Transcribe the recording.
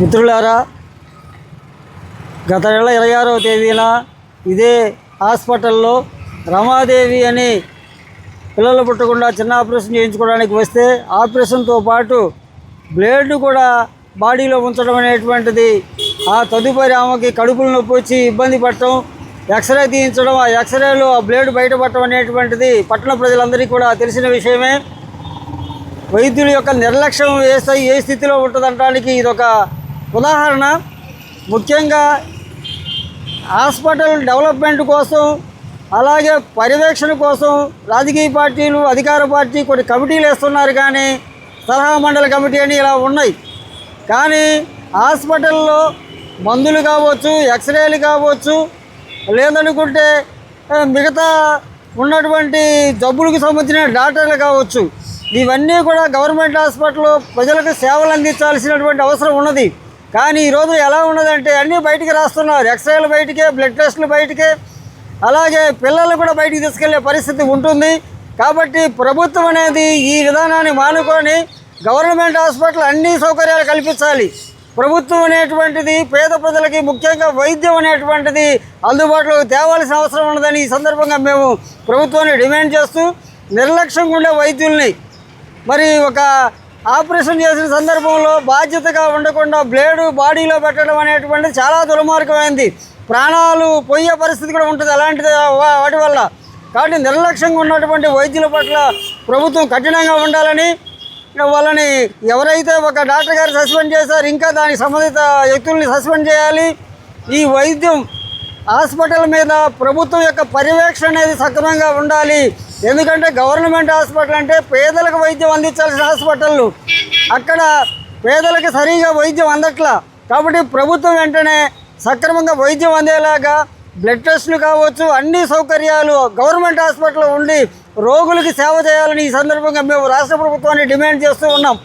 మిత్రులారా గత నెల ఇరవై ఆరవ తేదీన ఇదే హాస్పిటల్లో రమాదేవి అని పిల్లలు పుట్టకుండా చిన్న ఆపరేషన్ చేయించుకోవడానికి వస్తే ఆపరేషన్తో పాటు బ్లేడ్ కూడా బాడీలో ఉంచడం అనేటువంటిది ఆ తదుపరి ఆమెకి కడుపులు నొప్పి వచ్చి ఇబ్బంది పడటం ఎక్స్రే తీయించడం ఆ ఎక్స్రేలో ఆ బ్లేడ్ బయటపడటం అనేటువంటిది పట్టణ ప్రజలందరికీ కూడా తెలిసిన విషయమే. వైద్యుల యొక్క నిర్లక్ష్యం ఏ స్థాయి ఏ స్థితిలో ఉంటుందనడానికి ఇదొక ఉదాహరణ ముఖ్యంగా హాస్పిటల్ డెవలప్మెంట్ కోసం అలాగే పర్యవేక్షణ కోసం రాజకీయ పార్టీలు అధికార పార్టీ కొన్ని కమిటీలు వేస్తున్నారు కానీ సలహా మండలి కమిటీ అని ఇలా ఉన్నాయి. కానీ హాస్పిటల్లో మందులు కావచ్చు ఎక్స్రేలు కావచ్చు లేదనుకుంటే మిగతా ఉన్నటువంటి జబ్బులకు సంబంధించిన డాక్టర్లు కావచ్చు. ఇవన్నీ కూడా గవర్నమెంట్ హాస్పిటల్లో ప్రజలకు సేవలు అందించాల్సినటువంటి అవసరం ఉన్నది. కానీ ఈరోజు ఎలా ఉన్నదంటే అన్నీ బయటికి రాస్తున్నారు. ఎక్స్రేలు బయటికే బ్లడ్ టెస్టులు బయటికే. అలాగే పిల్లలు కూడా బయటికి తీసుకెళ్ళే పరిస్థితి ఉంటుంది. కాబట్టి ప్రభుత్వం అనేది ఈ విధానాన్ని మానుకొని గవర్నమెంట్ హాస్పిటల్ అన్ని సౌకర్యాలు కల్పించాలి. ప్రభుత్వం అనేటువంటిది పేద ప్రజలకి ముఖ్యంగా వైద్యం అనేటువంటిది అందుబాటులోకి తేవాల్సిన అవసరం ఉన్నదని ఈ సందర్భంగా మేము ప్రభుత్వాన్ని డిమాండ్ చేస్తూ నిర్లక్ష్యంగా ఉండే వైద్యుల్ని మరి ఒక ఆపరేషన్ చేసిన సందర్భంలో బాధ్యతగా ఉండకుండా బ్లేడు బాడీలో పెట్టడం అనేటువంటిది చాలా దుర్మార్గమైంది. ప్రాణాలు పోయే పరిస్థితి కూడా ఉంటుంది అలాంటిది వాటి వల్ల. కాబట్టి నిర్లక్ష్యంగా ఉన్నటువంటి వైద్యుల పట్ల ప్రభుత్వం కఠినంగా ఉండాలని వాళ్ళని ఎవరైతే ఒక డాక్టర్ గారు సస్పెండ్ చేశారు ఇంకా దానికి సంబంధిత వ్యక్తుల్ని సస్పెండ్ చేయాలి. ఈ వైద్యం హాస్పిటల్ మీద ప్రభుత్వం యొక్క పర్యవేక్షణ అనేది సక్రమంగా ఉండాలి. ఎందుకంటే గవర్నమెంట్ హాస్పిటల్ అంటే పేదలకు వైద్యం అందించాల్సిన హాస్పిటళ్ళు. అక్కడ పేదలకు సరిగా వైద్యం అందట్లా. కాబట్టి ప్రభుత్వం వెంటనే సక్రమంగా వైద్యం అందేలాగా బ్లడ్ టెస్టులు కావచ్చు అన్ని సౌకర్యాలు గవర్నమెంట్ హాస్పిటల్లో ఉండి రోగులకి సేవ చేయాలని ఈ సందర్భంగా మేము రాష్ట్ర ప్రభుత్వాన్ని డిమాండ్ చేస్తూ ఉన్నాం.